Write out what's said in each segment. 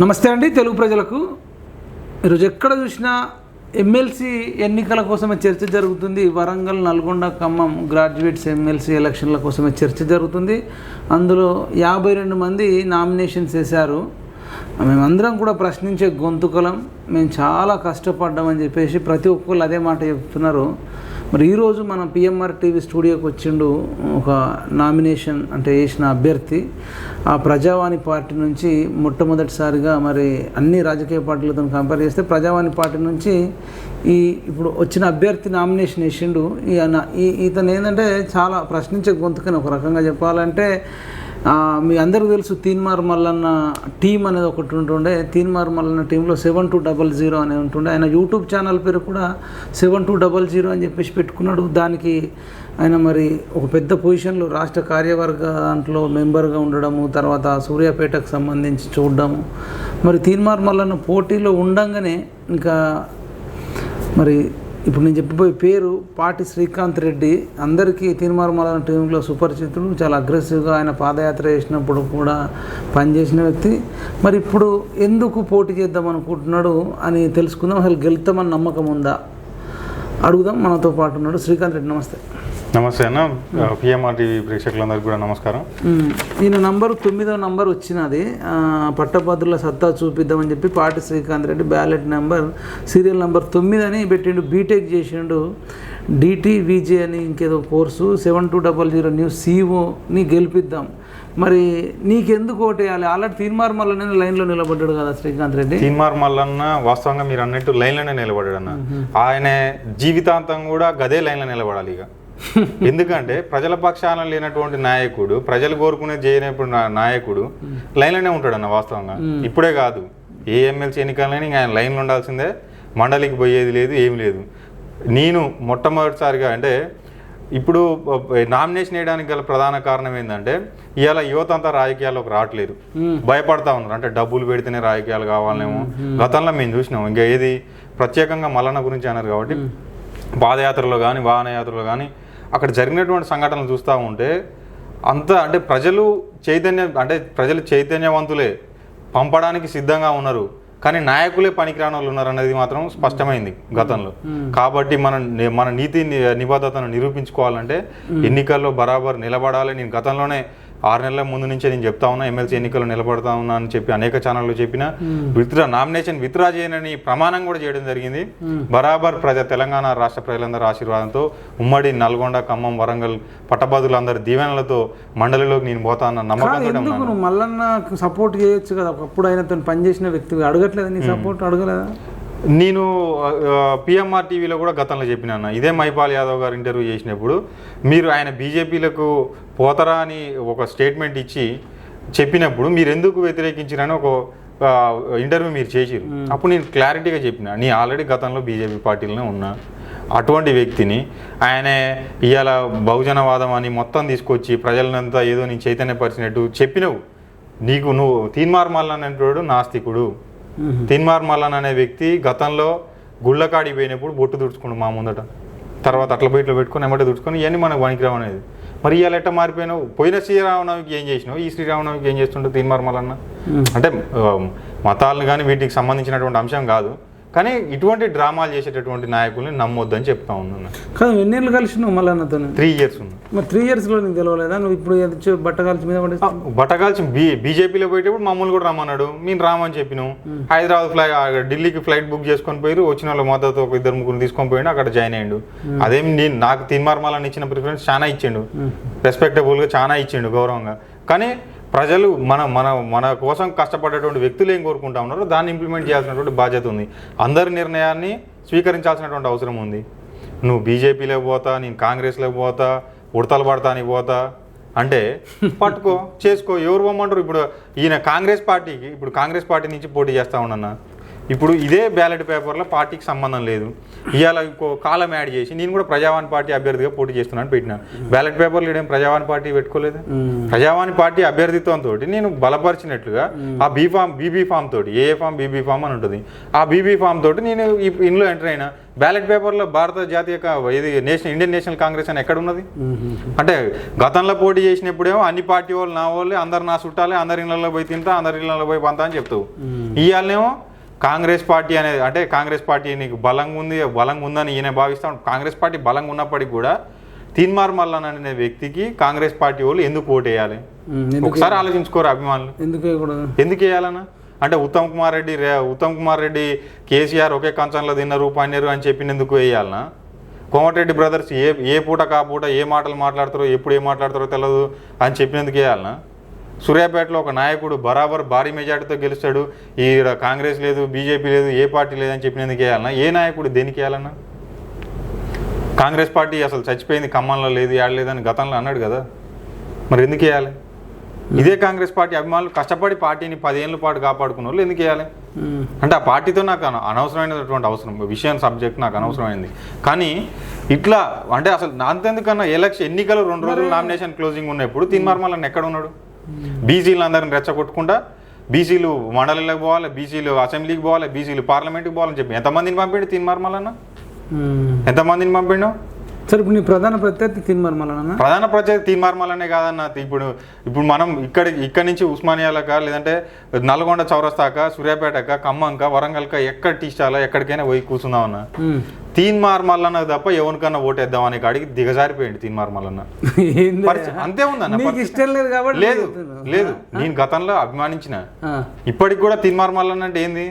నమస్తే అండి తెలుగు ప్రజలకు. ఈరోజు ఎక్కడ చూసినా ఎమ్మెల్సీ ఎన్నికల కోసమే చర్చ జరుగుతుంది. వరంగల్ నల్గొండ ఖమ్మం గ్రాడ్యుయేట్స్ ఎమ్మెల్సీ ఎలక్షన్ల కోసమే చర్చ జరుగుతుంది. అందులో యాభై రెండు మంది నామినేషన్స్ వేశారు. మేమందరం కూడా ప్రశ్నించే గొంతుకలం మేము చాలా కష్టపడ్డామని చెప్పేసి ప్రతి ఒక్కరు అదే మాట చెప్తున్నారు. మరి ఈరోజు మన పిఎంఆర్ టీవీ స్టూడియోకి వచ్చిండు ఒక నామినేషన్ అంటే వేసిన అభ్యర్థి. ఆ ప్రజావాణి పార్టీ నుంచి మొట్టమొదటిసారిగా మరి అన్ని రాజకీయ పార్టీలతో కంపేర్ చేస్తే ప్రజావాణి పార్టీ నుంచి ఈ ఇప్పుడు వచ్చిన అభ్యర్థి నామినేషన్ వేసిండు ఈయన ఈ ఇతను ఏంటంటే చాలా ప్రశ్నించే గొంతుకని ఒక రకంగా చెప్పాలంటే మీ అందరికీ తెలుసు తీన్మార్ మల్లన్న టీం అనేది ఒకటి ఉంటుండే. తీన్మార్ మల్లన్న టీంలో సెవెన్ టూ డబల్ జీరో అని ఉంటుండే. ఆయన యూట్యూబ్ ఛానల్ పేరు కూడా సెవెన్ టూ డబల్ జీరో అని చెప్పేసి పెట్టుకున్నాడు. దానికి ఆయన మరి ఒక పెద్ద పొజిషన్లో రాష్ట్ర కార్యవర్గ దాంట్లో మెంబర్గా ఉండడము తర్వాత సూర్యాపేటకు సంబంధించి చూడడము. మరి తీన్మార్ మల్లన్న పోటీలో ఉండంగానే ఇంకా మరి ఇప్పుడు నేను చెప్పిపోయే పేరు పాటి శ్రీకాంత్ రెడ్డి. అందరికీ తీర్మార్మల టీంలో సుపరిచితుడు. చాలా అగ్రెసివ్గా ఆయన పాదయాత్ర చేసినప్పుడు కూడా పనిచేసిన వ్యక్తి. మరి ఇప్పుడు ఎందుకు పోటీ చేద్దాం అనుకుంటున్నాడు అని తెలుసుకుందాం. అసలు గెలుతామని నమ్మకం ఉందా? అడుగుదాం. మనతో పాటు ఉన్నాడు శ్రీకాంత్ రెడ్డి. నమస్తే. నమస్తే అన్న. పిఎంఆర్ టీవీ ప్రేక్షకులందరికీ కూడా నమస్కారం. ఈయన నంబర్ తొమ్మిదో నంబర్ వచ్చినది. పట్టభద్రుల సత్తా చూపిద్దామని చెప్పి Pati Srikanth Reddy ballot number serial number తొమ్మిది అని పెట్టిండు బీటెక్ చేసిండు. డిటి విజే అని ఇంకేదో course seven two double zero news సిఓని గెలిపిద్దాం. మరి నీకెందుకు ఓటు వేయాలి ఆల్రెడీ తీర్మార్ మళ్ళీ లైన్లో నిలబడ్డాడు కదా శ్రీకాంత్ రెడ్డి. తీన్మార్ మల్లన్న వాస్తవంగా మీరు అన్నట్టు లైన్లోనే నిలబడాడు అన్న. ఆయన జీవితాంతం కూడా గదే లైన్లో నిలబడాలి ఇక. ఎందుకంటే ప్రజల పక్షాన లేనటువంటి నాయకుడు ప్రజలు కోరుకునే చేయనప్పుడు నాయకుడు లైన్లోనే ఉంటాడు అన్న వాస్తవంగా ఇప్పుడే కాదు. ఏ ఎమ్మెల్సీ ఎన్నికలైనా ఇంకా ఆయన లైన్లో ఉండాల్సిందే. మండలికి పోయేది లేదు ఏం లేదు. నేను మొట్టమొదటిసారిగా అంటే ఇప్పుడు నామినేషన్ వేయడానికి గల ప్రధాన కారణం ఏంటంటే ఇవాళ యువత అంతా రాజకీయాల్లోకి రావట్లేదు. భయపడతా ఉన్నారు. అంటే డబ్బులు పెడితేనే రాజకీయాలు కావాలేమో. గతంలో మేము చూసినాం. ఇంకా ఏది? ప్రత్యేకంగా మల్లన్న గురించి అన్నారు కాబట్టి పాదయాత్రలో కానీ వాహనయాత్రలో కానీ అక్కడ జరిగినటువంటి సంఘటనలు చూస్తూ ఉంటే అంత అంటే ప్రజలు చైతన్యం అంటే ప్రజలు చైతన్యవంతులే పంపడానికి సిద్ధంగా ఉన్నారు. కానీ నాయకులే పనికిరాని వాళ్ళు ఉన్నారు అనేది మాత్రం స్పష్టమైంది గతంలో. కాబట్టి మన మన నీతి నిబద్ధతను నిరూపించుకోవాలంటే ఎన్నికల్లో బరాబర్ నిలబడాలి. నేను గతంలోనే ఆరు నెలల ముందు నుంచే నేను చెప్తా ఉన్నా ఎమ్మెల్సీ ఎన్నికల్లో నిలబడతా ఉన్నా అని చెప్పి అనేక ఛానళ్ళు చెప్పిన. విత్డ్రా నామినేషన్ విత్డ్రా చేయనని ప్రమాణం కూడా చేయడం జరిగింది. బరాబర్ ప్రజ తెలంగాణ రాష్ట్ర ప్రజలందరి ఆశీర్వాదంతో ఉమ్మడి నల్గొండ ఖమ్మం వరంగల్ పట్టభద్రులందరి దీవెనలతో మండలిలోకి నేను పోతా అన్న నువ్వు మల్లన్న సపోర్ట్ చేయొచ్చు కదా? ఒకప్పుడు ఆయనతో పనిచేసిన వ్యక్తి అడగట్లేదు నీ సపోర్ట్ అడగలేదా? నేను పిఎంఆర్ టీవీలో కూడా గతంలో చెప్పిన అన్న. ఇదే మైపాల్ యాదవ్ గారు ఇంటర్వ్యూ చేసినప్పుడు మీరు ఆయన బీజేపీలకు పోతారా అని ఒక స్టేట్మెంట్ ఇచ్చి చెప్పినప్పుడు మీరు ఎందుకు వ్యతిరేకించారని ఒక ఇంటర్వ్యూ మీరు చేసిరు అప్పుడు నేను క్లారిటీగా చెప్పిన. నీ ఆల్రెడీ గతంలో బీజేపీ పార్టీలోనే ఉన్నా. అటువంటి వ్యక్తిని ఆయన ఇవాళ బహుజనవాదం అని మొత్తం తీసుకొచ్చి ప్రజలనంతా ఏదో నేను చైతన్యపరిచినట్టు చెప్పినవు. నీకు నువ్వు తీన్మార్ మల్లన్ అనేటోడు నాస్తికుడు. తిన్మార్ మల్లన్ అనే వ్యక్తి గతంలో గుళ్ళకాడికి పోయినప్పుడు బొట్టు తుడుచుకుండు మా ముందట. తర్వాత అట్లా పోయి ఇట్లా పెట్టుకొని ఎమ్మటే తుడుచుకొని ఇవన్నీ మనకు పనికిరావు అనేది. మరి ఇవాళ ఎట్ట మారిపోయినావు? పోయిన శ్రీరామనవమికి ఏం చేసినావు? ఈ శ్రీరామనవమికి ఏం చేస్తుంటావు తీన్మార్ మల్లన్న? అంటే మతాలను కానీ వీటికి సంబంధించినటువంటి అంశం కాదు. కానీ ఇటువంటి డ్రామాలు చేసేటటువంటి నాయకుల్ని నమ్మొద్దని చెప్తా ఉన్నాను. కాదు ఎన్నేళ్ళు కలిసి నువ్వు మల్లన్నతో త్రీ ఇయర్స్ ఉన్నా. మరి త్రీ ఇయర్స్లో నీకు తెలవలేదా? నువ్వు ఇప్పుడు ఏదో వచ్చి బట్ట కాల్చి మీద పడేస్తా బట్టగాల్చి బీ బీజేపీలో పోయేటప్పుడు మమ్మల్ని కూడా రమ్మన్నాడు. మేము రామని చెప్పినాం. హైదరాబాద్ ఫ్లై ఢిల్లీకి ఫ్లైట్ బుక్ చేసుకొని పోయి వచ్చిన వాళ్ళ మద్దతు ఒక ఇద్దరు ముగ్గురు తీసుకొని పోయిండు. అక్కడ జాయిన్ అయ్యిండు. అదేం నేను నాకు తిన్మార్మాలని ఇచ్చిన ప్రిఫరెన్స్ చాలా ఇచ్చిండు. రెస్పెక్టబుల్గా చాలా ఇచ్చిండు గౌరవంగా. కానీ ప్రజలు మన మన మన కోసం కష్టపడేటువంటి వ్యక్తులు ఏం కోరుకుంటా ఉన్నారో దాన్ని ఇంప్లిమెంట్ చేయాల్సినటువంటి బాధ్యత ఉంది. అందరి నిర్ణయాన్ని స్వీకరించాల్సినటువంటి అవసరం ఉంది. నువ్వు బీజేపీలోకి పోతా నేను కాంగ్రెస్లోకి పోతా ఉడతలు పడతానికి పోతా అంటే పట్టుకో చేసుకో ఎవరు పోమంటారు ఇప్పుడు ఈయన కాంగ్రెస్ పార్టీకి ఇప్పుడు కాంగ్రెస్ పార్టీ నుంచి పోటీ చేస్తా ఉండన్నా ఇప్పుడు ఇదే బ్యాలెట్ పేపర్లో పార్టీకి సంబంధం లేదు. ఇవాళ ఇంకో కాలం యాడ్ చేసి నేను కూడా ప్రజావాణి పార్టీ అభ్యర్థిగా పోటీ చేస్తున్నాను పెట్టిన బ్యాలెట్ పేపర్లో ఏం ప్రజావాణి పార్టీ పెట్టుకోలేదు. ప్రజావాణి పార్టీ అభ్యర్థిత్వంతో నేను బలపరిచినట్లుగా ఆ బీ ఫామ్ బీబీ ఫామ్ తోటి ఏ ఫామ్ బీబీ ఫామ్ అని ఉంటుంది. ఆ బీబీ ఫామ్ తోటి నేను ఇందులో ఎంటర్ అయినా బ్యాలెట్ పేపర్లో భారత జాతీయ ఇది నేషనల్ ఇండియన్ నేషనల్ కాంగ్రెస్ అని ఎక్కడ ఉన్నది. అంటే గతంలో పోటీ చేసినప్పుడేమో అన్ని పార్టీ వాళ్ళు నా వాళ్ళే అందరు నా చుట్టాలే అందరి ఇళ్ళలో పోయి తింటా అందరి ఇళ్ళలో పోయి పంతా అని చెప్తావు. ఇవాళనేమో కాంగ్రెస్ పార్టీ అనేది అంటే కాంగ్రెస్ పార్టీ నీకు బలంగా ఉంది బలంగా ఉందని ఈయన భావిస్తాం కాంగ్రెస్ పార్టీ బలంగా ఉన్నప్పటికీ కూడా తీన్మార్ మల్లన్ అనే వ్యక్తికి కాంగ్రెస్ పార్టీ వాళ్ళు ఎందుకు ఓటు వేయాలి మ్మ్. ఎందుకు ఒకసారి ఆలోచించుకోరు అభిమానులు. ఎందుకు ఎందుకు వేయాలన్నా? అంటే ఉత్తమ్ కుమార్ రెడ్డి రే- ఉత్తమ్ కుమార్ రెడ్డి కేసీఆర్ ఒకే కంచంలో తిన్నారు పన్నారు అని చెప్పినందుకు వేయాలనా కోమటిరెడ్డి బ్రదర్స్ ఏ ఏ పూట కా పూట ఏ మాటలు మాట్లాడతారో ఎప్పుడు ఏ మాట్లాడతారో తెలియదు అని చెప్పినందుకు వేయాలనా సూర్యాపేటలో ఒక నాయకుడు బరాబర్ భారీ మెజార్టీతో గెలుస్తాడు. ఈ కాంగ్రెస్ లేదు బీజేపీ లేదు ఏ పార్టీ లేదని చెప్పినందుకు వేయాలన్నా? ఏ నాయకుడు దేనికి వేయాలన్నా? కాంగ్రెస్ పార్టీ అసలు చచ్చిపోయింది ఖమ్మంలో లేదు ఏడలేదని గతంలో అన్నాడు కదా. మరి ఎందుకు వేయాలి? ఇదే కాంగ్రెస్ పార్టీ అభిమానులు కష్టపడి పార్టీని పదేళ్ళ పాటు కాపాడుకున్న వాళ్ళు ఎందుకు వేయాలి. అంటే ఆ పార్టీతో నాకు అన- అనవసరమైనటువంటి అవసరం విషయం సబ్జెక్ట్ నాకు అనవసరమైంది. కానీ ఇట్లా అంటే అసలు అంతెందుకన్నా ఎలక్షన్ ఎన్నికలు రెండు రోజులు నామినేషన్ క్లోజింగ్ ఉన్నప్పుడు తిన్మార్మల్ ఎక్కడ ఉన్నాడు? బీసీలు అందరిని రెచ్చగొట్టుకుంటా బీసీలు మండలిలోకి పోవాలి బీసీలు అసెంబ్లీకి పోవాలి బీసీలు పార్లమెంట్కి పోవాలని చెప్పి. ఎంతమందిని పంపిండు తిన్మార్మల్ మ్మ్. ఎంతమందిని పంపిండు? సరే ఇప్పుడు నీ ప్రధాన ప్రత్యర్థి తిన్మార్ మళ్ళా ప్రధాన ప్రత్యేక తీర్మార్మలనే కాదన్న. ఇప్పుడు ఇప్పుడు మనం ఇక్కడ ఇక్కడ నుంచి ఉస్మానియాలక లేదంటే నల్గొండ చౌరస్తాక సూర్యాపేటక ఖమ్మంక వరంగల్క ఎక్కడ టీ స్టాల్ ఎక్కడికైనా పోయి కూర్చుందామన్న. తీన్మార్ మల్లన్న తప్ప ఎవరికన్నా ఓటేద్దామని కాడికి దిగజారిపోయింది తీన్మార్ మల్లన్న ఏంది? పరిస్థితి అంతే ఉందన్న. ఇష్టం లేదు కాబట్టి లేదు నేను గతంలో అభిమానించిన. ఇప్పటికి కూడా తీన్మార్ మల్లన్న అంటే ఏంది?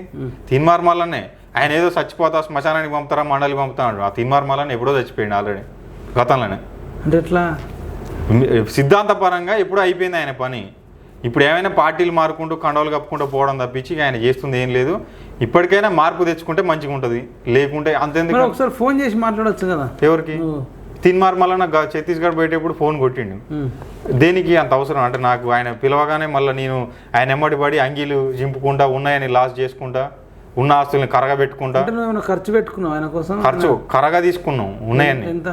తీన్మార్ మల్లనే ఆయన ఏదో చచ్చిపోతా శ్మశానానికి పంపుతారా మండలికి పంపుతాడు ఆ తీన్మార్ మల్లన్న ఎప్పుడో చచ్చిపోయింది ఆల్రెడీ గతంలోనే. అంటే ఎట్లా? సిద్ధాంతపరంగా ఎప్పుడు అయిపోయింది ఆయన పని. ఇప్పుడు ఏమైనా పార్టీలు మారుకుంటూ కండవలు కప్పుకుంటూ పోవడం తప్పించి ఆయన చేస్తుంది ఏం లేదు. ఇప్పటికైనా మార్పు తెచ్చుకుంటే మంచిగా ఉంటుంది. లేకుంటే అంతెందుకు ఒకసారి ఫోన్ చేసి మాట్లాడొచ్చు కదా. ఎవరికి. తిన్మార్ మళ్ళీ ఛత్తీస్గఢ్ పోయేటప్పుడు ఫోన్ కొట్టిండు. దేనికి అంత అవసరం? అంటే నాకు ఆయన పిలవగానే మళ్ళీ నేను ఆయన ఎమ్మడి పడి అంగీలు జింపుకుంటా ఉన్నాయని లాస్ చేసుకుంటా ఉన్న ఆస్తుల్ని నువ్వు ఏమైనా ఖర్చు పెట్టుకున్నావు ఆయన కోసం? ఖర్చు కరగా తీసుకున్నాం ఉన్నాయని. ఎంత?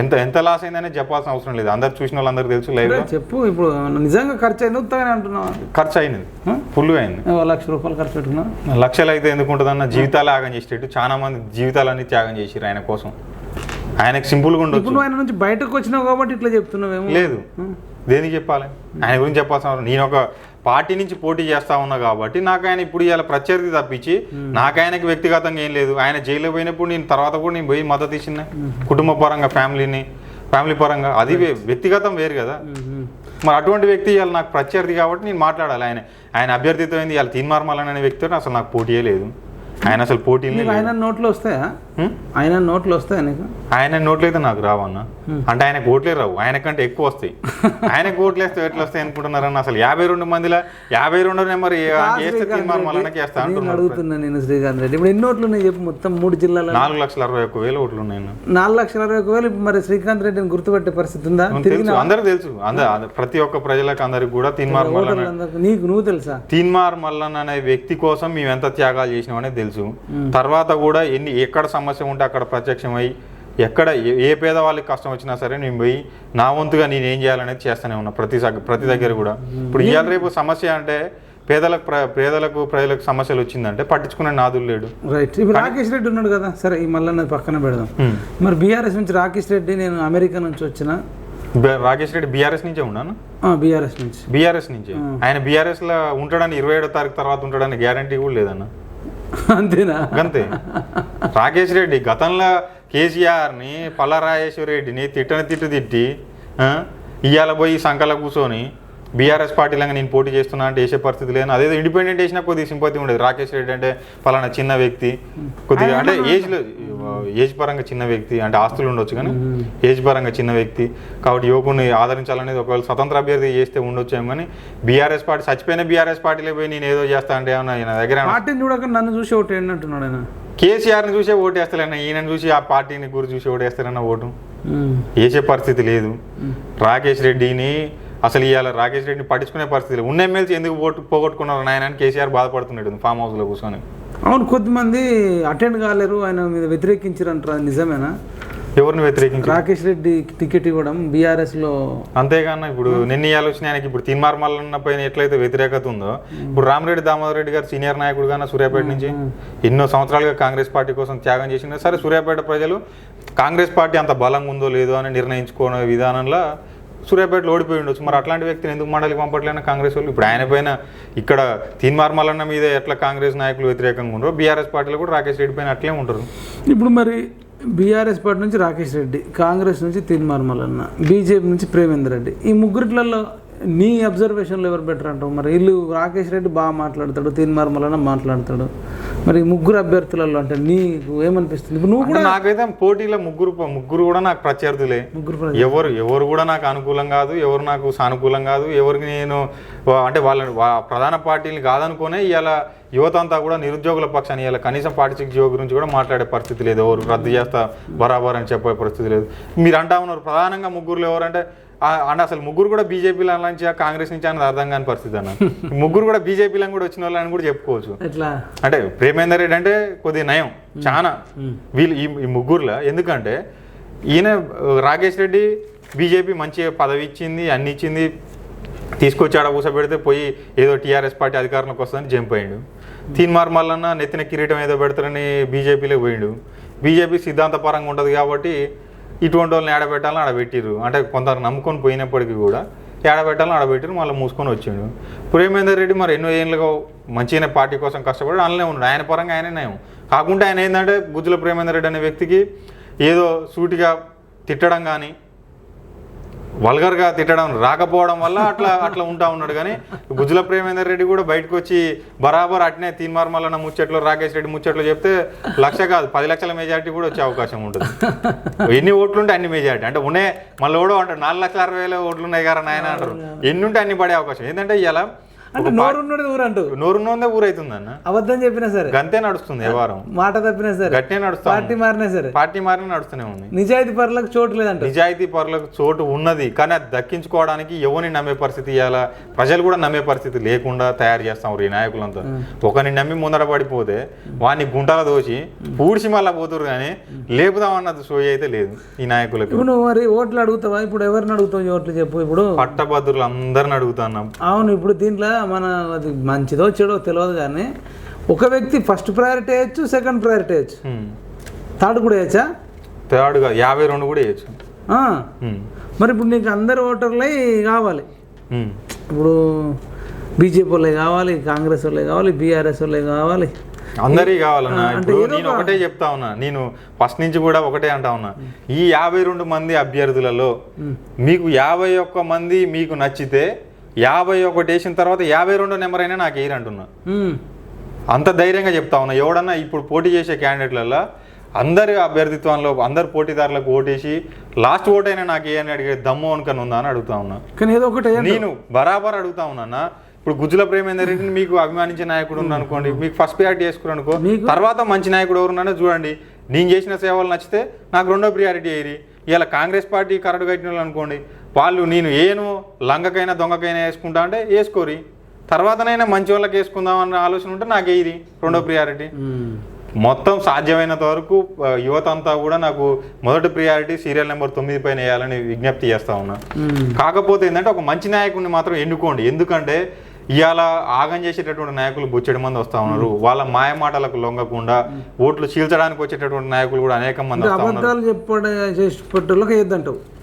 ఎంత ఎంత లాస్ అయిందనే చెప్పాల్సిన అవసరం లేదు. అందరు చూసిన వాళ్ళందరికీ తెలుసు లైవ్ అరే చెప్పు ఇప్పుడు నిజంగా ఖర్చు అయింది ఉత్తగానే అంటున్నావా? ఖర్చు అయింది? ఫుల్ అయింది. లక్ష రూపాయలు ఖర్చు పెట్టుకున్నావు? లక్షలు అయితే ఎందుకు ఉంటుందన్న జీవితాలు ఆగం చేసేటట్టు. చాలా మంది జీవితాలన్నీ త్యాగం చేసిరు ఆయన కోసం. ఆయనకు సింపుల్గా ఇప్పుడు ఉండొచ్చు నువ్వు ఆయన నుంచి బయటకు వచ్చినావు కాబట్టి ఇట్లా చెప్తున్నావేమో. లేదు. దేనికి చెప్పాలి? ఆయన గురించి చెప్పాల్సిన నేను ఒక పార్టీ నుంచి పోటీ చేస్తా ఉన్నా కాబట్టి నాకు ఆయన ఇప్పుడు ఇలా ప్రత్యర్థి తప్పించి నాకు ఆయనకి వ్యక్తిగతంగా ఏం లేదు. ఆయన జైల్లో పోయినప్పుడు నేను తర్వాత కూడా నేను పోయి మద్దతు ఇచ్చిన. కుటుంబ పరంగా ఫ్యామిలీని ఫ్యామిలీ పరంగా. అది వే- వ్యక్తిగతం వేరు కదా. మరి అటువంటి వ్యక్తి ఇవాళ నాకు ప్రత్యర్థి కాబట్టి నేను మాట్లాడాలి. ఆయన ఆయన అభ్యర్థిత్వం ఏంది? ఇవాళ తీన్మార్మల్ అనే వ్యక్తితో అసలు నాకు పోటీయే లేదు. ఆయన అసలు పోటీ ఆయన నోట్లు వస్తాయా? ఆయన నోట్లు వస్తాయా నీకు? ఆయన నోట్లు అయితే నాకు రావన్న అంటే ఆయనకు ఓట్లే రావు. ఆయన కంటే ఎక్కువ వస్తాయి. ఆయనకు ఓట్లు వేస్తే ఎట్లా వస్తాయి అనుకుంటున్నారన్న? అసలు యాభై రెండు మందిలో? యాభై రెండు నెంబర్ అంటున్నారు అడుగుతున్నా నేను శ్రీకాంత్ రెడ్డి. ఇప్పుడు ఎన్ని ఓట్లు ఉన్నాయి చెప్పు? మొత్తం మూడు జిల్లాల నాలుగు లక్షల అరవై ఒక్క వేలు ఓట్లు ఉన్నాయి. నాలుగు లక్షల అరవై ఒక వేలు మరి శ్రీకాంత్ రెడ్డిని గుర్తుపట్టే పరిస్థితి ఉందా? తెలుసు. అందరికి తెలుసు. అందరు ప్రతి ఒక్క ప్రజలకు అందరికి కూడా తీన్మార్ మల్లన్న ఓటర్లందరికీ నీకు నువ్వు తెలుసా? తీన్మార్ మల్లన్ అనే వ్యక్తి కోసం మేము ఎంత త్యాగాలు చేసినామనే తెలుసు. తర్వాత కూడా ఎన్ని ఎక్కడ సమస్య ఉంటే అక్కడ ప్రత్యక్షమై ఎక్కడ ఏ- పేదవాళ్ళకి కష్టం వచ్చినా సరే నేను పోయి నా వంతుగా నేను ఏం చేయాలనేది చేస్తూనే ఉన్నా ప్రతి ప్రతి దగ్గర కూడా. ఇప్పుడు ఇవాళ రేపు సమస్య అంటే పేదలకు పేదలకు ప్రజలకు సమస్యలు వచ్చిందంటే పట్టించుకునే నాదులు లేడు. రైట్. ఇప్పుడు రాకేష్ రెడ్డి ఉన్నాడు కదా సరే ఈ మళ్ళీ పక్కన పెడదాం. మరి బీఆర్ఎస్ నుంచి రాకేష్ రెడ్డి నేను అమెరికా నుంచి వచ్చిన? రాకేష్ రెడ్డి బీఆర్ఎస్ నుంచే ఉన్నాను? బీఆర్ఎస్ నుంచి. బీఆర్ఎస్ నుంచి. ఆయన బీఆర్ఎస్లో ఉంటాడని ఇరవై ఏడో తారీఖు తర్వాత ఉంటాడని గ్యారంటీ కూడా లేదన్న. అంతేనా? అంతే రాకేష్ రెడ్డి గతంలో కేసీఆర్ని పల్లరాజేశ్వర రెడ్డిని తిట్టని తిట్టు తిట్టి ఇవాళ పోయి సంకల కూర్చొని బీఆర్ఎస్ పార్టీలంగా నేను పోటీ చేస్తున్నా అంటే వేసే పరిస్థితి లేదు. అదేదో ఇండిపెండెంట్ వేసినా కొద్దిగా సింపతి ఉండేది. రాకేష్ రెడ్డి అంటే పలానా చిన్న వ్యక్తి కొద్దిగా అంటే ఏజ్లో ఏజ్ పరంగా చిన్న వ్యక్తి అంటే ఆస్తులు ఉండొచ్చు కానీ ఏజ్ పరంగా చిన్న వ్యక్తి. కాబట్టి యువకుని ఆదరించాలనేది ఒకవేళ స్వతంత్ర అభ్యర్థి చేస్తే ఉండొచ్చు ఏమో కానీ బీఆర్ఎస్ పార్టీ చచ్చిపోయిన బీఆర్ఎస్ పార్టీలో పోయి నేను ఏదో చేస్తా అంటే ఏమన్నా నా దగ్గర పార్టీని చూడక నన్ను చూసి ఒకటి ఏంటంటున్నాడు ఆయన. కేసీఆర్ని చూసే ఓటేస్తారన్న ఈయనని చూసి ఆ పార్టీని గురి చూసి ఓటేస్తారన్న ఓటు? వేసే పరిస్థితి లేదు. రాకేష్ రెడ్డిని అసలు ఇవాళ రాకేష్ రెడ్డిని పట్టించుకునే పరిస్థితి లేదు. ఉన్న ఎమ్మెల్సీ ఎందుకు ఓటు పోగొట్టుకున్నారు నాయన అని కేసీఆర్ బాధపడుతున్నాడు ఫామ్ హౌస్లో కూర్చొని. అవును కొద్దిమంది అటెండ్ కాలేరు ఆయన మీద వ్యతిరేకించారు అంటారు అది నిజమేనా? ఎవరిని వ్యతిరేకించి రాకేష్ రెడ్డి టికెట్ ఇవ్వడం బీఆర్ఎస్లో అంతేగాని ఇప్పుడు నిన్న ఇవాళ వచ్చిన ఆయనకి ఇప్పుడు తీన్మార్ మల్లన్న పైన ఎట్లయితే వ్యతిరేకత ఉందో ఇప్పుడు రామరెడ్డి దామోదర్ రెడ్డి గారు సీనియర్ నాయకుడు గాన సూర్యాపేట నుంచి? ఎన్నో సంవత్సరాలుగా కాంగ్రెస్ పార్టీ కోసం త్యాగం చేసిన సరే సూర్యాపేట ప్రజలు కాంగ్రెస్ పార్టీ అంత బలంగా ఉందో లేదో అని నిర్ణయించుకునే విధానంలో సూర్యాపేటలో ఓడిపోయి ఉండొచ్చు. మరి అట్లాంటి వ్యక్తిని ఎందుకు మండలికి పంపట్లేనా కాంగ్రెస్ వాళ్ళు? ఇప్పుడు ఆయన పైన ఇక్కడ తీన్మార్ మల్లన్న మీద ఎట్లా కాంగ్రెస్ నాయకులు వ్యతిరేకంగా ఉన్నారో బీఆర్ఎస్ పార్టీలో కూడా రాకేష్ రెడ్డి పైన అట్లే ఉంటారు. ఇప్పుడు మరి బీఆర్ఎస్ పార్టీ నుంచి రాకేష్ రెడ్డి కాంగ్రెస్ నుంచి తీన్మార్మలన్న బీజేపీ నుంచి ప్రేమేందర్ రెడ్డి. ఈ ముగ్గురిట్లలో నీ అబ్జర్వేషన్లో ఎవరు బెటర్ అంటావు మరి? వీళ్ళు రాకేష్ రెడ్డి బాగా మాట్లాడతాడు తీన్మార్మలన్న మాట్లాడతాడు. మరి ముగ్గురు అభ్యర్థులలో అంటే నీకు ఏమనిపిస్తుంది? నువ్వు కూడా నాకైతే పోటీలో ముగ్గురు ముగ్గురు కూడా నాకు ప్రత్యర్థులే. ముగ్గురు ఎవరు ఎవరు కూడా నాకు అనుకూలం కాదు ఎవరు నాకు సానుకూలం కాదు ఎవరికి నేను అంటే వాళ్ళ వా- ప్రధాన పార్టీలు కాదనుకునే ఇవాళ యువత అంతా కూడా నిరుద్యోగుల పక్షాన్ని ఇలా కనీసం పార్టీ జీవో గురించి కూడా మాట్లాడే పరిస్థితి లేదు. ఎవరు రద్దు చేస్తా బరాబర్ అని చెప్పే పరిస్థితి లేదు. మీరు అంటా ఉన్నారు ప్రధానంగా ముగ్గురులో ఎవరంటే అంటే అసలు ముగ్గురు కూడా బీజేపీలో నుంచి కాంగ్రెస్ నుంచి అనేది అర్థం కాని పరిస్థితి అన్న. ముగ్గురు కూడా బీజేపీలో కూడా వచ్చిన వాళ్ళని కూడా చెప్పుకోవచ్చు. అంటే ప్రేమేందర్ రెడ్డి అంటే కొద్దిగా నయం చాలా వీళ్ళు ఈ ముగ్గురులో ఎందుకంటే ఈయన రాకేష్ రెడ్డి బీజేపీ మంచి పదవి ఇచ్చింది అన్ని ఇచ్చింది తీసుకొచ్చి ఆడ కూసబెడితే పోయి ఏదో టీఆర్ఎస్ పార్టీ అధికారంలోకి వస్తుందని జంప్ అయ్యిండు. తీన్మార్ మల్లన్న నెత్తిన కిరీటం ఏదో పెడతారని బీజేపీలో పోయిండు. బీజేపీ సిద్ధాంతపరంగా ఉంటుంది కాబట్టి ఇటువంటి వాళ్ళని ఏడబెట్టాలని ఆడబెట్టిరు అంటే కొందరు నమ్ముకొని పోయినప్పటికీ కూడా ఏడబెట్టాలని ఆడబెట్టిరు మళ్ళీ మూసుకొని వచ్చిండు ప్రేమేందర్ రెడ్డి మరి ఎన్నో ఏళ్ళుగా మంచిగానే పార్టీ కోసం కష్టపడి అందులో ఉన్నాడు. ఆయన పరంగా ఆయనే నయం కాకుండా ఆయన ఏంటంటే గుజ్జుల ప్రేమేందర్ రెడ్డి అనే వ్యక్తికి ఏదో సూటిగా తిట్టడం కానీ వల్గర్గా తిట్టడం రాకపోవడం వల్ల అట్లా అట్లా ఉంటా ఉన్నాడు. కానీ గుజ్జుల ప్రేమేందర్ రెడ్డి కూడా బయటకు వచ్చి బరాబర్ అట్నే తీన్మార్ మల్లన్న ముచ్చట్లు రాకేష్ రెడ్డి ముచ్చట్లు చెప్తే లక్ష కాదు పది లక్షల మెజారిటీ కూడా వచ్చే అవకాశం ఉంటుంది. ఎన్ని ఓట్లు ఉంటే అన్ని మెజారిటీ. అంటే ఉన్నాయి మళ్ళీ కూడా అంటారు నాలుగు లక్షల అరవై వేల ఓట్లు ఉన్నాయి కదా నాయన అంటారు. ఎన్ని ఉంటే అన్ని పడే అవకాశం. ఏంటంటే ఇలా అంటే నోరు ఉన్నది ఊరంటూ నోరున్నోందే ఊరైతుంది అన్న అబద్ధం చెప్పినా సరే. గంతే నడుస్తుంది వ్యవహారం మాట తప్పినా సరే. గట్టే నడుస్తా. పార్టీ మారినా సరే. పార్టీ మారిన నడుస్తూనే ఉంది. నిజాయితీ పరులకు చోటు లేదంట. నిజాయితీ పరులకు చోటు ఉన్నది. కానీ అది దక్కించుకోవడానికి ఎవరిని నమ్మే పరిస్థితి ఇవ్వాలా ప్రజలు కూడా నమ్మే పరిస్థితి లేకుండా తయారు చేస్తాం ఈ నాయకులంతా. ఒకరిని నమ్మి ముందర పడిపోతే వాడిని గుంటల దోచి పూడ్చి మళ్ళా పోతురు కానీ లేపుదామన్నది సోయి అయితే లేదు ఈ నాయకులకు. ఇప్పుడు మరి ఓట్లు అడుగుతావా? ఇప్పుడు ఎవరిని అడుగుతావు ఓట్లు చెప్పు ఇప్పుడు? పట్టభద్రులు అందరిని అడుగుతున్నాం అవును ఇప్పుడు దీంట్లో మన అది మంచిదో చెడో తెలియదు కానీ ఒక వ్యక్తి ఫస్ట్ ప్రయారిటీ వేయచ్చు సెకండ్ ప్రయారిటీ వేయచ్చు. థర్డ్ కూడా వేయచ్చా? థర్డ్గా యాభై రెండు కూడా వేయచ్చు. మరి ఇప్పుడు నీకు అందరు ఓటర్లే కావాలి. ఇప్పుడు బీజేపీ వాళ్ళే కావాలి కాంగ్రెస్ వాళ్ళే కావాలి బీఆర్ఎస్ వాళ్ళే కావాలి. అందరికీ కావాలన్నా. ఇప్పుడు నేను ఒక- ఒకటే చెప్తా ఉన్నా. నేను ఫస్ట్ నుంచి కూడా ఒకటే అంటా ఉన్నా. ఈ యాభై రెండు మంది అభ్యర్థులలో మీకు యాభై ఒక్క మంది మీకు నచ్చితే యాభై ఒకటి వేసిన తర్వాత యాభై రెండో నెంబర్ అయినా నాకు వేయరు అంటున్నా. అంత ధైర్యంగా చెప్తా ఉన్నా. ఎవడన్నా ఇప్పుడు పోటీ చేసే క్యాండిడేట్లలో అందరి అభ్యర్థిత్వంలో అందరు పోటీదారులకు ఓటేసి లాస్ట్ ఓట్ అయినా నాకు ఏ అని అడిగే దమ్ము అనుకని ఉందా అని అడుగుతా ఉన్నా. కానీ ఏదో ఒకటి. నేను బరాబర్ అడుగుతా ఉన్నా ఇప్పుడు గుజ్జుల ప్రేమేందర్ రెడ్డిని మీకు అభిమానించే నాయకుడు అనుకోండి మీకు ఫస్ట్ ప్రియారిటీ చేసుకున్నాను అనుకో తర్వాత మంచి నాయకుడు ఎవరున్నాడో చూడండి. నేను చేసిన సేవలు నచ్చితే నాకు రెండో ప్రియారిటీ అయ్యి ఇలా కాంగ్రెస్ పార్టీ కరడు కట్టిన వాళ్ళు అనుకోండి వాళ్ళు నేను ఏను లంగకైనా దొంగకైనా వేసుకుంటా అంటే వేసుకోరి. తర్వాతనైనా మంచి వాళ్ళకి వేసుకుందాం అన్న ఆలోచన ఉంటే నాకు వేయది రెండో ప్రియారిటీ. మొత్తం సాధ్యమైనంత వరకు యువత అంతా కూడా నాకు మొదటి ప్రియారిటీ సీరియల్ నెంబర్ తొమ్మిది పైన వేయాలని విజ్ఞప్తి చేస్తా ఉన్నా. కాకపోతే ఏంటంటే ఒక మంచి నాయకుడిని మాత్రం ఎన్నుకోండి. ఎందుకంటే ఇవాళ ఆగం చేసేటటువంటి నాయకులు బొచ్చెడు మంది వస్తా ఉన్నారు. వాళ్ళ మాయ మాటలకు లొంగకుండా ఓట్లు చీల్చడానికి వచ్చేటటువంటి నాయకులు కూడా అనేక మంది అబద్ధాలు చెప్పడం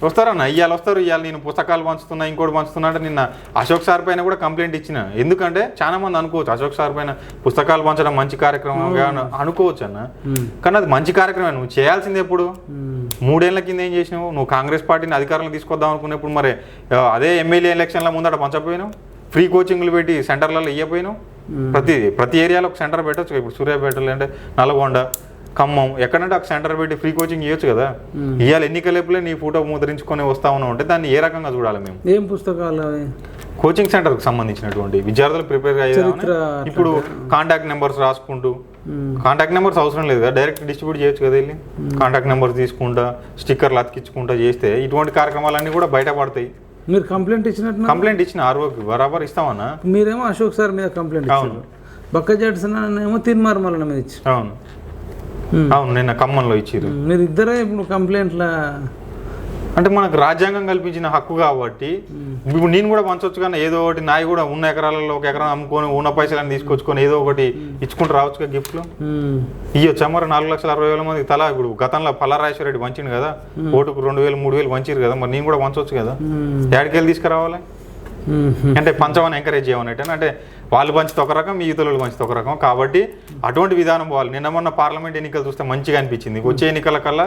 వస్తారన్న ఇవాళ వస్తారు ఇవాళ నేను పుస్తకాలు పంచుతున్నా ఇంకోటి పంచుతున్నా అంటే నిన్న అశోక్ సార్ పైన కూడా కంప్లైంట్ ఇచ్చిన. ఎందుకంటే చాలా మంది అనుకోవచ్చు అశోక్ సార్ పైన పుస్తకాలు పంచడం మంచి కార్యక్రమం అనుకోవచ్చు అన్న. కానీ అది మంచి కార్యక్రమం నువ్వు చేయాల్సింది ఎప్పుడు. మూడేళ్ళ కింద ఏం చేసినావు? నువ్వు కాంగ్రెస్ పార్టీని అధికారంలో తీసుకొద్దాం అనుకున్నప్పుడు మరి అదే ఎమ్మెల్యే ఎలక్షన్ల ముందట పంచపోయినావు ఫ్రీ కోచింగ్లు పెట్టి సెంటర్లలో ఇవ్వపోయినావు ప్రతి ప్రతి ఏరియాలో ఒక సెంటర్ పెట్టొచ్చు. ఇప్పుడు సూర్యాపేటలో అంటే నల్గొండ ఖమ్మం ఎక్కడంటే ఒక సెంటర్ పెట్టి ఫ్రీ కోచింగ్ ఇవ్వచ్చు కదా? ఇవాళ ఎన్నికలేపులే నీ ఫోటో ముద్రించుకొని వస్తా ఉన్నావు అంటే దాన్ని ఏ రకంగా చూడాలి మేము? ఏం పుస్తకాలు కోచింగ్ సెంటర్కి సంబంధించినటువంటి విద్యార్థులు ప్రిపేర్ అయ్యారు? ఇప్పుడు కాంటాక్ట్ నెంబర్స్ రాసుకుంటూ. కాంటాక్ట్ నెంబర్స్ అవసరం లేదు కదా? డైరెక్ట్ డిస్ట్రిబ్యూట్ చేయొచ్చు కదా వెళ్ళి? కాంటాక్ట్ నెంబర్స్ తీసుకుంటా స్టిక్కర్లు అతికించుకుంటా చేస్తే ఇటువంటి కార్యక్రమాలన్నీ కూడా బయటపడతాయి. మీరు కంప్లైంట్ ఇచ్చినట్టు కంప్లైంట్ ఇచ్చిన ఆర్ఓకి బరాబర్ ఇస్తామన్నా? మీరేమో అశోక్ సార్ మీద కంప్లైంట్ అవును. ఇచ్చారు బక్క జాడ్సన్ ఏమో తిన్మార్మలన మీద ఇచ్చి అవును. అవును నిన్న ఖమ్మంలో ఇచ్చిర్రు. మీరు ఇద్దరే ఇప్పుడు కంప్లైంట్ల అంటే మనకు రాజ్యాంగం కల్పించిన హక్కు కాబట్టి ఇప్పుడు నేను కూడా పంచవచ్చు కానీ ఏదో ఒకటి నాయి కూడా ఉన్న ఎకరాలలో ఒక ఎకరం అమ్ముకొని ఉన్న పైసలని తీసుకొచ్చుకొని ఏదో ఒకటి ఇచ్చుకుంటూ రావచ్చు గిఫ్ట్లు? ఇయ్యొచ్చా మరి నాలుగు లక్షల అరవై వేల మంది తలా ఇప్పుడు గతంలో పల్లారాజేశ్వర రెడ్డి వంచిండు కదా ఓటుకు రెండు వేలు మూడు వేలు వంచిరు కదా మరి నేను కూడా పంచవచ్చు కదా? ఏడికెళ్ళి తీసుకురావాలి? అంటే పంచమని ఎంకరేజ్ చేయమన్నట్టు అంటే వాళ్ళు పంచితే ఒక రకం ఇతరులు పంచితే ఒక రకం. కాబట్టి అటువంటి విధానం పోవాలి నిన్న మొన్న పార్లమెంట్ ఎన్నికలు చూస్తే మంచిగా అనిపించింది. వచ్చే ఎన్నికల కల్లా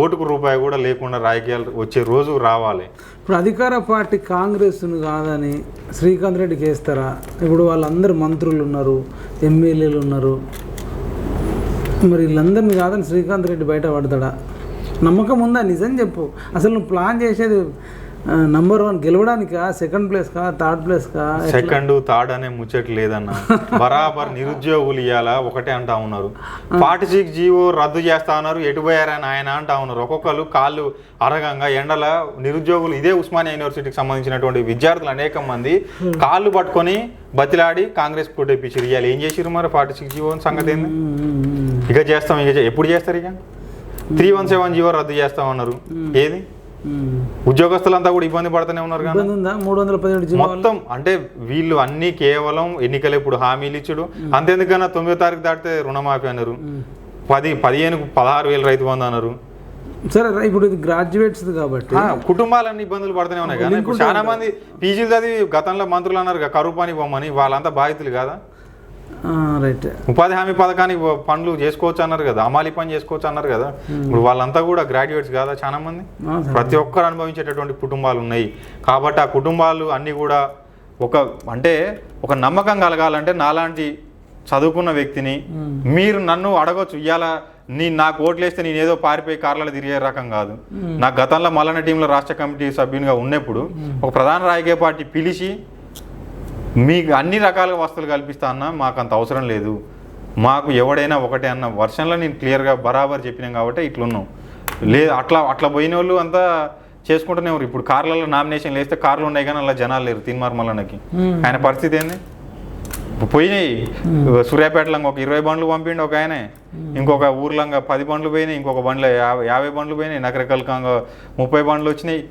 ఓటుకు రూపాయి కూడా లేకుండా రాజకీయాలు వచ్చే రోజు రావాలి. ఇప్పుడు అధికార పార్టీ కాంగ్రెస్ను కాదని శ్రీకాంత్ రెడ్డికి వేస్తారా ఇప్పుడు వాళ్ళందరూ మంత్రులు ఉన్నారు ఎమ్మెల్యేలు ఉన్నారు. మరి వీళ్ళందరిని కాదని శ్రీకాంత్ రెడ్డి బయట పడతాడా? నమ్మకం ఉందా? నిజం చెప్పు. అసలు నువ్వు ప్లాన్ చేసేది నంబర్ వన్ గెలవడానికా? సెకండ్ ప్లేస్ కా? థర్డ్ ప్లేస్ కా? సెకండ్ థర్డ్ అనే ముచ్చట లేదన్న. బరాబర్ నిరుద్యోగులు ఇయ్యాలా ఒకటే అంటా ఉన్నారు. ఫార్టీ సిక్స్ జీవో రద్దు చేస్తా ఉన్నారు ఎటు పోయారని ఆయన అంటా ఉన్నారు. ఒక్కొక్కరు కాళ్ళు అరగంగా ఎండల నిరుద్యోగులు ఇదే ఉస్మానియా యూనివర్సిటీకి సంబంధించినటువంటి విద్యార్థులు అనేక మంది కాళ్ళు పట్టుకొని బతిలాడి కాంగ్రెస్ కొట్టేపించారు ఇవాళ ఏం చేసిరు మరి ఫార్టీ సిక్స్ జీవో సంగతి ఏంది? ఇక చేస్తాం ఇక ఎప్పుడు చేస్తారు ఇక? త్రీ వన్ సెవెన్ జీవో రద్దు చేస్తాం అన్నారు ఏది? ఉద్యోగస్తులంతా కూడా ఇబ్బంది పడుతూనే ఉన్నారు మొత్తం అంటే వీళ్ళు అన్ని కేవలం ఎన్నికలు ఇప్పుడు హామీలు ఇచ్చుడు. అంతేందుకన్నా తొమ్మిదో తారీఖు దాటితే రుణమాఫీ అన్నారు. పది పదిహేను పదహారు వేలు రైతు బంధు అన్నారు. సరే ఇప్పుడు ఇది గ్రాడ్యుయేట్స్ కాబట్టి. కుటుంబాలన్నీ ఇబ్బందులు పడుతూనే ఉన్నాయి కానీ చాలా మంది పీజీలు చదివి గతంలో మంత్రులు అన్నారు కరువు పని పోమని వాళ్ళంతా బాధితులు కదా. రైట్ ఉపాధి హామీ పథకానికి పనులు చేసుకోవచ్చు అన్నారు కదా అమాలి పని చేసుకోవచ్చు అన్నారు కదా. ఇప్పుడు వాళ్ళంతా కూడా గ్రాడ్యుయేట్స్ కదా చాలా మంది? ప్రతి ఒక్కరు అనుభవించేటటువంటి కుటుంబాలు ఉన్నాయి. కాబట్టి ఆ కుటుంబాలు అన్నీ కూడా ఒక అంటే ఒక నమ్మకం కలగాలంటే నాలాంటి చదువుకున్న వ్యక్తిని మీరు నన్ను అడగొచ్చు ఇవాళ నీ నాకు ఓట్లేస్తే నేను ఏదో పారిపోయి కార్లలో తిరిగే రకం కాదు. నా గతంలో మల్లన్న టీంలో రాష్ట్ర కమిటీ సభ్యునిగా ఉన్నప్పుడు ఒక ప్రధాన రాజకీయ పార్టీ పిలిచి మీకు అన్ని రకాల వస్తువులు కల్పిస్తా అన్న మాకు అంత అవసరం లేదు. మాకు ఎవడైనా ఒకటే అన్న వర్షంలో నేను క్లియర్గా బరాబర్ చెప్పినాం కాబట్టి ఇట్లున్నాం. లేదు అట్లా అట్లా పోయిన వాళ్ళు అంతా చేసుకుంటూనే ఉన్నారు. ఇప్పుడు కార్లలో నామినేషన్ వేస్తే కార్లు ఉన్నాయి కానీ అలా జనాలు లేరు తిన్మార్ మల్లన్నకి ఆయన పరిస్థితి ఏంది? పోయినాయి. సూర్యాపేటలో ఒక ఇరవై బండ్లు పంపిండు ఒక ఆయనే. ఇంకొక ఊర్లంగా పది బండ్లు పోయినాయి ఇంకొక బండ్లో యాభై యాభై బండ్లు పోయినాయి. నకరకల్కంగా ముప్పై బండ్లు వచ్చినాయి.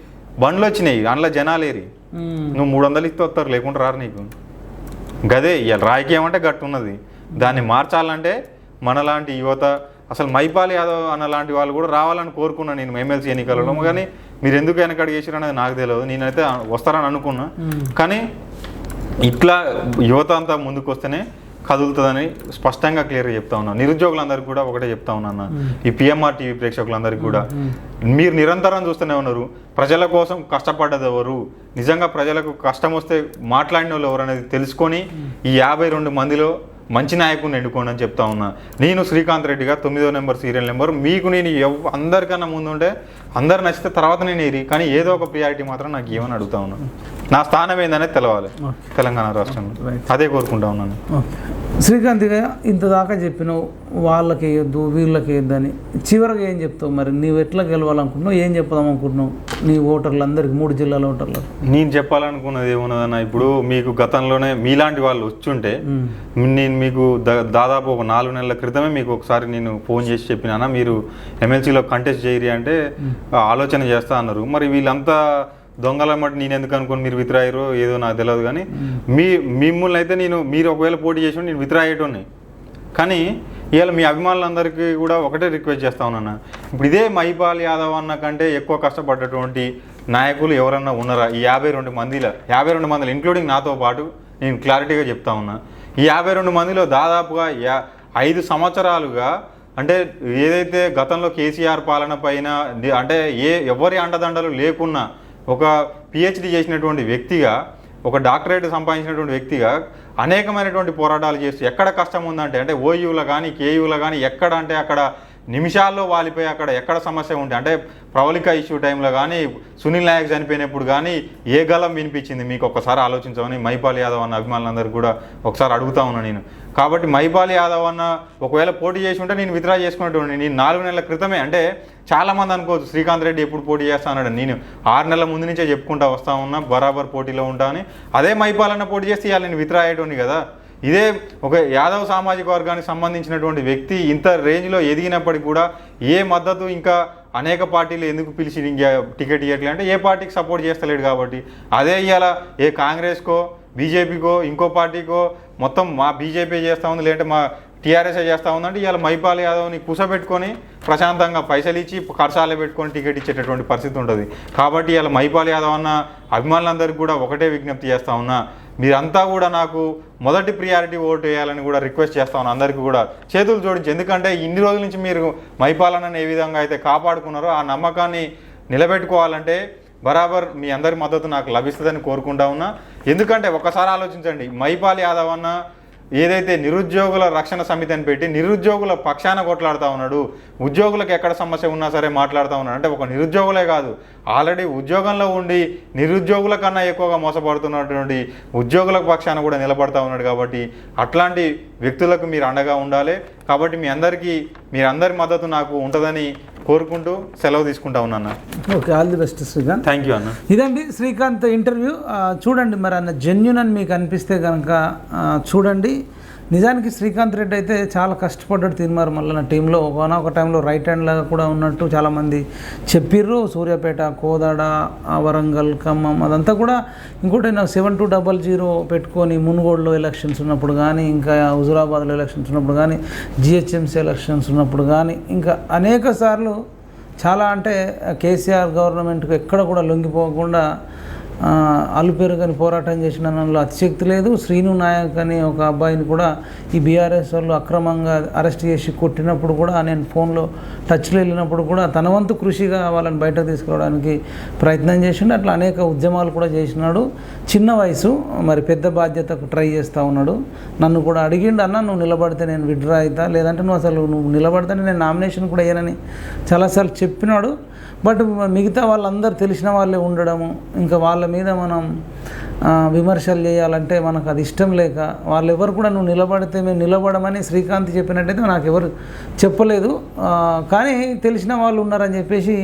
బండ్లు వచ్చినాయి అందులో జనాలు ఏరి. నువ్వు మూడు వందలు ఇస్తే వస్తారు లేకుండా రారు నీకు. గదే ఇవాళ రాజకీయం అంటే గట్టు ఉన్నది. దాన్ని మార్చాలంటే మనలాంటి యువత అసలు మైపాల్ యాదవ్ అన్న లాంటి వాళ్ళు కూడా రావాలని కోరుకున్నాను నేను ఎమ్మెల్సీ ఎన్నికలలో. కానీ మీరు ఎందుకు వెనకడు చేసారు అనేది నాకు తెలియదు. నేనైతే వస్తారని అనుకున్నా. కానీ ఇట్లా యువత అంతా ముందుకు వస్తేనే కదులుతుందని స్పష్టంగా క్లియర్గా చెప్తా ఉన్నాను నిరుద్యోగులందరికీ కూడా ఒకటే చెప్తా ఉన్నాను ఈ పిఎంఆర్ టీవీ ప్రేక్షకులందరికీ కూడా. మీరు నిరంతరం చూస్తూనే ఉన్నారు. ప్రజల కోసం కష్టపడ్డది ఎవరు? నిజంగా ప్రజలకు కష్టం వస్తే మాట్లాడిన వాళ్ళు ఎవరు అనేది తెలుసుకొని ఈ యాభై రెండు మందిలో మంచి నాయకుడిని ఎన్నుకోండి అని చెప్తా ఉన్నా. నేను శ్రీకాంత్ రెడ్డిగా తొమ్మిదో నెంబర్ సీరియల్ నెంబర్. మీకు నేను ఎవ్ అందరికన్నా ముందు ఉంటే అందరు నచ్చితే తర్వాత నేను ఏరి కానీ ఏదో ఒక ప్రియారిటీ మాత్రం నాకు ఏమని అడుగుతా ఉన్నాను నా స్థానం ఏందనేది తెలవాలి. తెలంగాణ రాష్ట్రంలో. అదే కోరుకుంటా ఉన్నాను. శ్రీకాంత్ ఇంత దాకా చెప్పినావు వాళ్ళకి వేయొద్దు వీళ్ళకి వేయొద్దని చివరికి ఏం చెప్తావు మరి? నీవు ఎట్లా గెలవాలనుకుంటున్నావు? ఏం చెప్దాం అనుకుంటున్నావు నీ ఓటర్లందరికీ మూడు జిల్లాల ఓటర్లకు. నేను చెప్పాలనుకున్నది ఏమున్నదన్న ఇప్పుడు మీకు గతంలోనే మీలాంటి వాళ్ళు వచ్చుంటే నేను మీకు దాదాపు ఒక నాలుగు నెలల క్రితమే మీకు ఒకసారి నేను ఫోన్ చేసి చెప్పినానా? మీరు ఎమ్మెల్సీలో కంటెస్ట్ చేయరి అంటే ఆలోచన చేస్తా అన్నారు. మరి వీళ్ళంతా దొంగల మట్టి నేను ఎందుకు అనుకోని? మీరు విత్రాయరో ఏదో నాకు తెలియదు కానీ మీ మిమ్మల్ని అయితే నేను మీరు ఒకవేళ పోటీ చేసి నేను విత్రా అయ్యేటోని కానీ ఇవాళ మీ అభిమానులందరికీ కూడా ఒకటే రిక్వెస్ట్ చేస్తా ఉన్నాను. ఇప్పుడు ఇదే మైపాల్ యాదవ్ అన్న కంటే ఎక్కువ కష్టపడ్డటువంటి నాయకులు ఎవరన్నా ఉన్నారా? ఈ యాభై రెండు మందిలో యాభై రెండు మందిలో ఇంక్లూడింగ్ నాతో పాటు నేను క్లారిటీగా చెప్తా ఉన్నా. ఈ యాభై రెండు మందిలో దాదాపుగా యా ఐదు సంవత్సరాలుగా అంటే ఏదైతే గతంలో కేసీఆర్ పాలన పైన అంటే ఏ ఎవరి అండదండలు లేకున్నా ఒక పిహెచ్డి చేసినటువంటి వ్యక్తిగా ఒక డాక్టరేట్ సంపాదించినటువంటి వ్యక్తిగా అనేకమైనటువంటి పోరాటాలు చేస్తూ ఎక్కడ కష్టం ఉందంటే అంటే ఓయూలో కానీ కేయూలో కానీ ఎక్కడ అంటే అక్కడ నిమిషాల్లో వాలిపోయి అక్కడ ఎక్కడ సమస్య ఉంటే అంటే ప్రవళిక ఇష్యూ టైంలో కానీ సునీల్ నాయక్ చనిపోయినప్పుడు కానీ ఏ గలం వినిపించింది మీకు ఒక్కసారి ఆలోచించమని మైపాల్ యాదవ్ అన్న అభిమానులందరూ కూడా ఒకసారి అడుగుతా ఉన్నా నేను. కాబట్టి మైపాల్ యాదవ్ అన్న ఒకవేళ పోటీ చేసి ఉంటే నేను విత్డ్రా చేసుకునేటువంటి నేను నాలుగు నెలల క్రితమే అంటే చాలా మంది అనుకోవచ్చు శ్రీకాంత్ రెడ్డి ఎప్పుడు పోటీ చేస్తా అన్నాడు. నేను ఆరు నెలల ముందు నుంచే చెప్పుకుంటా వస్తా ఉన్నా బరాబర్ పోటీలో ఉంటా అని. అదే మైపాల్ అన్న పోటీ చేస్తే ఇవాళ నేను విత్డ్రా అయ్యేటోని కదా. ఇదే ఒక యాదవ్ సామాజిక వర్గానికి సంబంధించినటువంటి వ్యక్తి ఇంత రేంజ్లో ఎదిగినప్పటికీ కూడా ఏ మద్దతు ఇంకా అనేక పార్టీలు ఎందుకు పిలిచి ఇంకా టికెట్ ఇవ్వట్లే అంటే ఏ పార్టీకి సపోర్ట్ చేస్తలేడు కాబట్టి. అదే ఇవాళ ఏ కాంగ్రెస్కో బీజేపీకో ఇంకో పార్టీకో మొత్తం మా బీజేపీ చేస్తూ ఉంది లేదంటే మా టీఆర్ఎస్ చేస్తూ ఉందంటే ఇవాళ మైపాల్ యాదవ్ని కూసబెట్టుకొని ప్రశాంతంగా పైసలు ఇచ్చి ఖర్చాలే పెట్టుకొని టికెట్ ఇచ్చేటటువంటి పరిస్థితి ఉంటుంది. కాబట్టి ఇవాళ మైపాల్ యాదవ్ అన్న అభిమానులందరికీ కూడా ఒకటే విజ్ఞప్తి చేస్తా ఉన్నా. మీరంతా కూడా నాకు మొదటి ప్రియారిటీ ఓటు వేయాలని కూడా రిక్వెస్ట్ చేస్తాను అందరికీ కూడా చేతులు జోడించి. ఎందుకంటే ఇన్ని రోజుల నుంచి మీరు మైపాలనని ఏ విధంగా అయితే కాపాడుకున్నారో ఆ నమ్మకాన్ని నిలబెట్టుకోవాలంటే బరాబర్ మీ అందరి మద్దతు నాకు లభిస్తుందని కోరుకుంటా ఉన్నా. ఎందుకంటే ఒకసారి ఆలోచించండి. మైపాల్ యాదవ్ అన్న ఏదైతే నిరుద్యోగుల రక్షణ సమితి అని పెట్టి నిరుద్యోగుల పక్షాన కొట్లాడుతూ ఉన్నాడు ఉద్యోగులకు ఎక్కడ సమస్య ఉన్నా సరే మాట్లాడుతూ ఉన్నాడు. అంటే ఒక నిరుద్యోగులే కాదు ఆల్రెడీ ఉద్యోగంలో ఉండి నిరుద్యోగుల కన్నా ఎక్కువగా మోసపడుతున్నటువంటి ఉద్యోగుల పక్షాన కూడా నిలబడతా ఉన్నాడు కాబట్టి అట్లాంటి వ్యక్తులకు మీరు అండగా ఉండాలి. కాబట్టి మీ అందరికీ మీరందరి మద్దతు నాకు ఉంటుందని కోరుకుంటూ సెలవు తీసుకుంటా ఉన్నాను okay all the best Srikanth. Thank you అన్న. ఇదండి శ్రీకాంత్ ఇంటర్వ్యూ. చూడండి మరి అన్న జెన్యున్ అని మీకు అనిపిస్తే కనుక చూడండి. నిజానికి శ్రీకాంత్ రెడ్డి అయితే చాలా కష్టపడ్డాడు తిరుమారు మళ్ళీ టీంలో. ఒకనొక టైంలో రైట్ హ్యాండ్ లాగా కూడా ఉన్నట్టు చాలామంది చెప్పిర్రు. సూర్యాపేట కోదాడ వరంగల్ ఖమ్మం అదంతా కూడా ఇంకోటి నాకు సెవెన్ టూ డబల్ జీరో పెట్టుకొని మునుగోడులో ఎలక్షన్స్ ఉన్నప్పుడు కానీ ఇంకా హుజురాబాద్లో ఎలక్షన్స్ ఉన్నప్పుడు కానీ జిహెచ్ఎంసీ ఎలక్షన్స్ ఉన్నప్పుడు కానీ ఇంకా అనేక సార్లు చాలా అంటే కేసీఆర్ గవర్నమెంట్కి ఎక్కడ కూడా లొంగిపోకుండా ఆ, అలుపెరుగని పోరాటం చేసిన దానిలో అతిశక్తి లేదు. శ్రీను నాయక్ అని ఒక అబ్బాయిని కూడా ఈ బీఆర్ఎస్ వాళ్ళు అక్రమంగా అరెస్ట్ చేసి కొట్టినప్పుడు కూడా నేను ఫోన్లో టచ్లో వెళ్ళినప్పుడు కూడా తన వంతు కృషిగా వాళ్ళని బయటకు తీసుకురావడానికి ప్రయత్నం చేసిండు. అట్లా అనేక ఉద్యమాలు కూడా చేసినాడు. చిన్న వయసు మరి పెద్ద బాధ్యతకు ట్రై చేస్తూ ఉన్నాడు. నన్ను కూడా అడిగిండు అన్న నువ్వు నిలబడితే నేను విడ్రా అవుతా? లేదంటే నువ్వు అసలు నువ్వు నిలబడితే నేను నామినేషన్ కూడా అయ్యానని చాలాసార్లు చెప్పినాడు. బట్ మిగతా వాళ్ళందరూ తెలిసిన వాళ్ళే ఉండడము. ఇంకా వాళ్ళ మీద మనం విమర్శలు చేయాలంటే మనకు అది ఇష్టం లేక వాళ్ళు ఎవరు కూడా నువ్వు నిలబడితే మేము నిలబడమని శ్రీకాంత్ చెప్పినట్టయితే నాకు ఎవరు చెప్పలేదు. కానీ తెలిసిన వాళ్ళు ఉన్నారని చెప్పేసి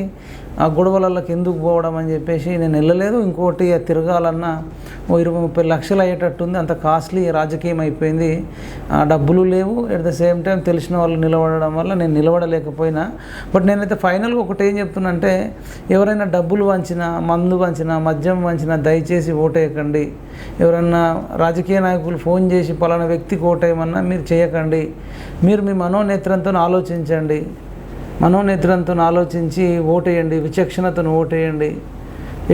ఆ గొడవలలోకి ఎందుకు పోవడం అని చెప్పేసి నేను వెళ్ళలేదు. ఇంకోటి తిరగాలన్నా ఓ ఇరవై ముప్పై లక్షలు అయ్యేటట్టుంది. అంత కాస్ట్లీ రాజకీయం అయిపోయింది. ఆ డబ్బులు లేవు. ఎట్ ద సేమ్ టైం తెలిసిన వాళ్ళు నిలబడడం వల్ల నేను నిలబడలేకపోయినా. బట్ నేనైతే ఫైనల్గా ఒకటి ఏం చెప్తున్నానంటే ఎవరైనా డబ్బులు వంచినా మందు వంచినా మద్యం వంచినా దయచేసి ఓటేయకండి ఎవరైనా రాజకీయ నాయకులు ఫోన్ చేసి పలానా వ్యక్తికి ఓటేయమన్నా మీరు చేయకండి. మీరు మీ మనోనేత్రంతో ఆలోచించండి. మనోనేత్రంతో ఆలోచించి ఓటేయండి విచక్షణతో ఓటేయండి.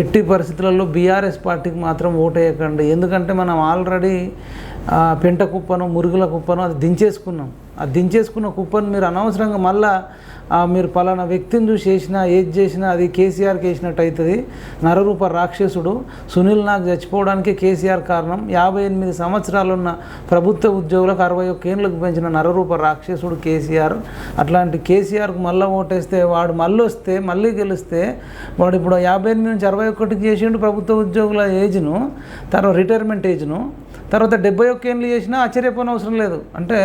ఎట్టి పరిస్థితులలో బీఆర్ఎస్ పార్టీకి మాత్రం ఓటేయకండి. ఎందుకంటే మనం ఆల్రెడీ పెంట కుప్పను మురుగుల కుప్పను అది దించేసుకున్నాం. ఆ దించేసుకున్న కుప్పను మీరు అనవసరంగా మళ్ళా మీరు పలానా వ్యక్తిని చూసి చేసినా ఏది చేసినా అది కేసీఆర్కి వేసినట్టు అవుతుంది. నరరూప రాక్షసుడు సునీల్ నాగ్ చచ్చిపోవడానికి కేసీఆర్ కారణం. యాభై ఎనిమిది సంవత్సరాలున్న ప్రభుత్వ ఉద్యోగులకు అరవై ఒక్క ఏళ్ళకు పెంచిన నరరూప రాక్షసుడు కేసీఆర్. అట్లాంటి కేసీఆర్కు మళ్ళీ ఓటేస్తే వాడు మళ్ళీ వస్తే మళ్ళీ గెలిస్తే వాడు ఇప్పుడు యాభై ఎనిమిది నుంచి అరవై ఒకటికి చేసిండు ప్రభుత్వ ఉద్యోగుల ఏజ్ను తర్వాత రిటైర్మెంట్ ఏజ్ను తర్వాత డెబ్బై ఒక్క ఏళ్ళు చేసినా ఆశ్చర్యపోయిన అవసరం లేదు. అంటే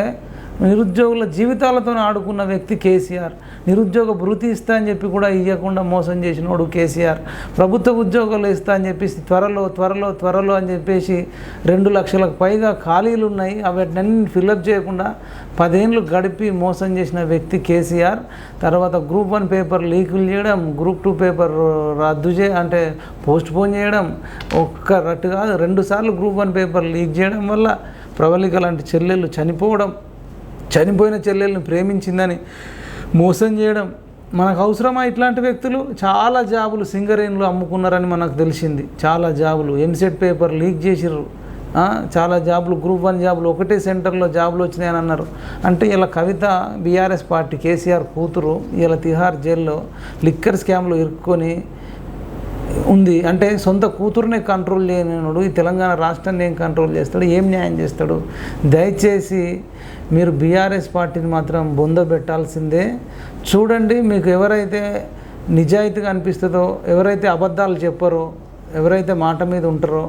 నిరుద్యోగుల జీవితాలతో ఆడుకున్న వ్యక్తి కేసీఆర్. నిరుద్యోగ భృతి ఇస్తా అని చెప్పి కూడా ఇవ్వకుండా మోసం చేసినోడు కేసీఆర్. ప్రభుత్వ ఉద్యోగాలు ఇస్తా అని చెప్పేసి త్వరలో త్వరలో త్వరలో అని చెప్పేసి రెండు లక్షలకు పైగా ఖాళీలు ఉన్నాయి. అవన్నీ ఫిల్అప్ చేయకుండా పదేళ్ళు గడిపి మోసం చేసిన వ్యక్తి కేసీఆర్. తర్వాత గ్రూప్ వన్ పేపర్ లీకులు చేయడం గ్రూప్ టూ పేపర్ రద్దు చే అంటే పోస్ట్ పోన్ చేయడం ఒక్క రట్టు కాదు రెండుసార్లు గ్రూప్ వన్ పేపర్ లీక్ చేయడం వల్ల ప్రవళిక లాంటి చెల్లెళ్ళు చనిపోవడం. చనిపోయిన చెల్లెల్ని ప్రేమించిందని మోసం చేయడం మనకు అవసరమా? ఇట్లాంటి వ్యక్తులు చాలా జాబులు సింగరేన్లు అమ్ముకున్నారని మనకు తెలిసింది. చాలా జాబులు. ఎంసెట్ పేపర్ లీక్ చేసిర్రు. చాలా జాబులు. గ్రూప్ వన్ జాబులు. ఒకటే సెంటర్లో జాబులు వచ్చినాయని అన్నారు. అంటే ఇలా కవిత బీఆర్ఎస్ పార్టీ కేసీఆర్ కూతురు ఇలా తిహార్ జైల్లో లిక్కర్ స్కామ్లో ఇరుక్కొని ఉంది. అంటే సొంత కూతురునే కంట్రోల్ చేయనుడు ఈ తెలంగాణ రాష్ట్రాన్ని ఏం కంట్రోల్ చేస్తాడు ఏం న్యాయం చేస్తాడు? దయచేసి మీరు బీఆర్ఎస్ పార్టీని మాత్రం బొందబెట్టాల్సిందే చూడండి మీకు ఎవరైతే నిజాయితీగా అనిపిస్తుందో ఎవరైతే అబద్ధాలు చెప్పరో ఎవరైతే మాట మీద ఉంటారో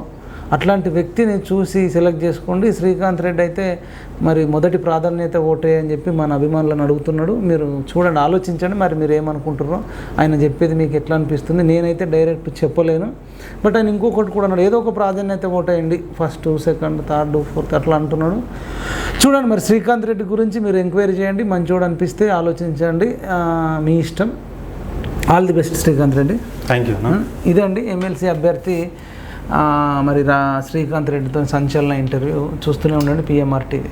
అట్లాంటి వ్యక్తిని చూసి సెలెక్ట్ చేసుకోండి. శ్రీకాంత్ రెడ్డి అయితే మరి మొదటి ప్రాధాన్యత ఓటే అని చెప్పి మన అభిమానులను అడుగుతున్నాడు. మీరు చూడండి ఆలోచించండి. మరి మీరు ఏమనుకుంటున్నారో ఆయన చెప్పేది మీకు ఎట్లా అనిపిస్తుంది? నేనైతే డైరెక్ట్ చెప్పలేను. బట్ ఆయన ఇంకొకటి కూడా అన్నాడు ఏదో ఒక ప్రాధాన్యత ఓటేయండి. ఫస్ట్ సెకండ్ థర్డ్ ఫోర్త్ అట్లా అంటున్నాడు. చూడండి మరి శ్రీకాంత్ రెడ్డి గురించి మీరు ఎంక్వైరీ చేయండి. మంచోడు అనిపిస్తే ఆలోచించండి. మీ ఇష్టం. All the best Srikanth Reddy. Thank you ఇదండి ఎమ్మెల్సీ అభ్యర్థి మరి రా శ్రీకాంత్ రెడ్డితో సంచలన ఇంటర్వ్యూ చూస్తూనే ఉండండి పిఎంఆర్ టీవీ